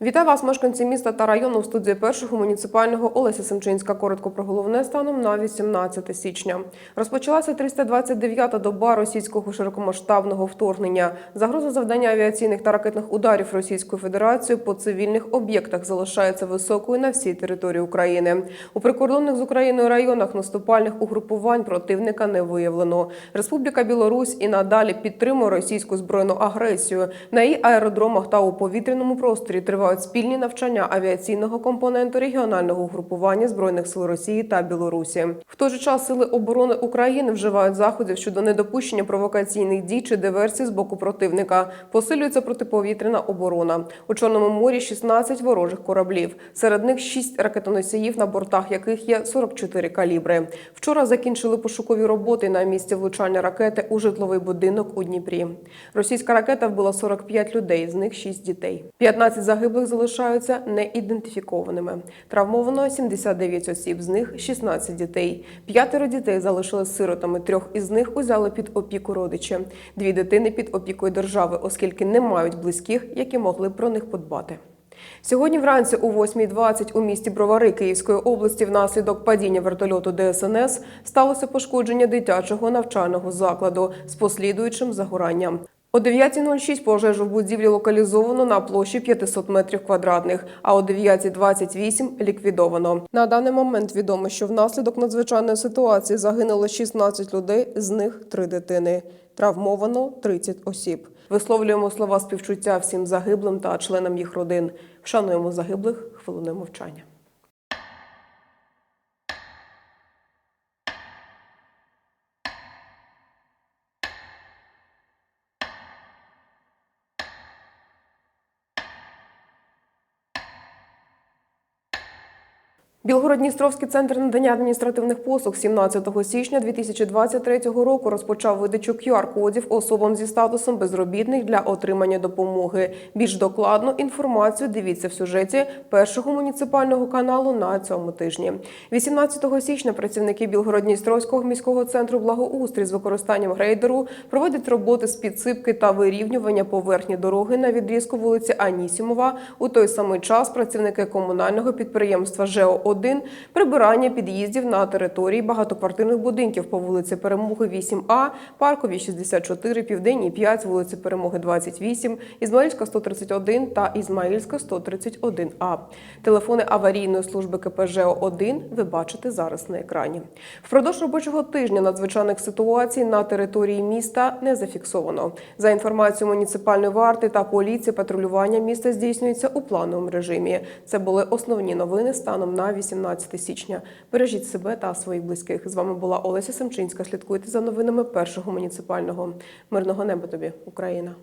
Вітаю вас, мешканці міста та району в студії першого муніципального Олеся Семчинська. Коротко про головне станом на 18 січня. Розпочалася 329-та доба російського широкомасштабного вторгнення. Загроза завдання авіаційних та ракетних ударів Російською Федерацією по цивільних об'єктах залишається високою на всій території України. У прикордонних з Україною районах наступальних угрупувань противника не виявлено. Республіка Білорусь і надалі підтримує російську збройну агресію. На її аеродромах та у повітряному просторі тривають спільні навчання авіаційного компоненту регіонального угрупування збройних сил Росії та Білорусі. В той же час сили оборони України вживають заходів щодо недопущення провокаційних дій чи диверсій з боку противника. Посилюється протиповітряна оборона. У Чорному морі 16 ворожих кораблів. Серед них 6 ракетоносіїв, на бортах яких є 44 калібри. Вчора закінчили пошукові роботи на місці влучання ракети у житловий будинок у Дніпрі. Російська ракета вбила 45 людей, з них 6 дітей. 15 загиблих залишаються неідентифікованими. Травмовано 79 осіб, з них 16 дітей. П'ятеро дітей залишили сиротами. Трьох із них узяли під опіку родичі. Дві дитини під опікою держави, оскільки не мають близьких, які могли про них подбати. Сьогодні вранці о 8.20 у місті Бровари Київської області внаслідок падіння вертольоту ДСНС сталося пошкодження дитячого навчального закладу з послідуючим загоранням. О 9.06 пожежу в будівлі локалізовано на площі 500 метрів квадратних, а о 9.28 ліквідовано. На даний момент відомо, що внаслідок надзвичайної ситуації загинуло 16 людей, з них 3 дитини. Травмовано 30 осіб. Висловлюємо слова співчуття всім загиблим та членам їх родин. Вшануємо загиблих хвилиною мовчання. Білгород-Дністровський центр надання адміністративних послуг 17 січня 2023 року розпочав видачу QR-кодів особам зі статусом безробітних для отримання допомоги. Більш докладну інформацію дивіться в сюжеті першого муніципального каналу на цьому тижні. 18 січня працівники Білгород-Дністровського міського центру благоустрій з використанням грейдеру проводять роботи з підсипки та вирівнювання поверхні дороги на відрізку вулиці Анісімова. У той самий час працівники комунального підприємства ЖЕО 1 прибирання під'їздів на території багатоквартирних будинків по вулиці Перемоги 8А, Парковій 64, Південній 5, вулиці Перемоги 28, Ізмаїльська 131 та Ізмаїльська 131А. Телефони аварійної служби КПЖО 1 ви бачите зараз на екрані. Впродовж робочого тижня надзвичайних ситуацій на території міста не зафіксовано. За інформацією муніципальної варти та поліції, патрулювання міста здійснюється у плановому режимі. Це були основні новини станом на 18 січня. Бережіть себе та своїх близьких. З вами була Олеся Семчинська. Слідкуйте за новинами першого муніципального. Мирного неба тобі, Україна.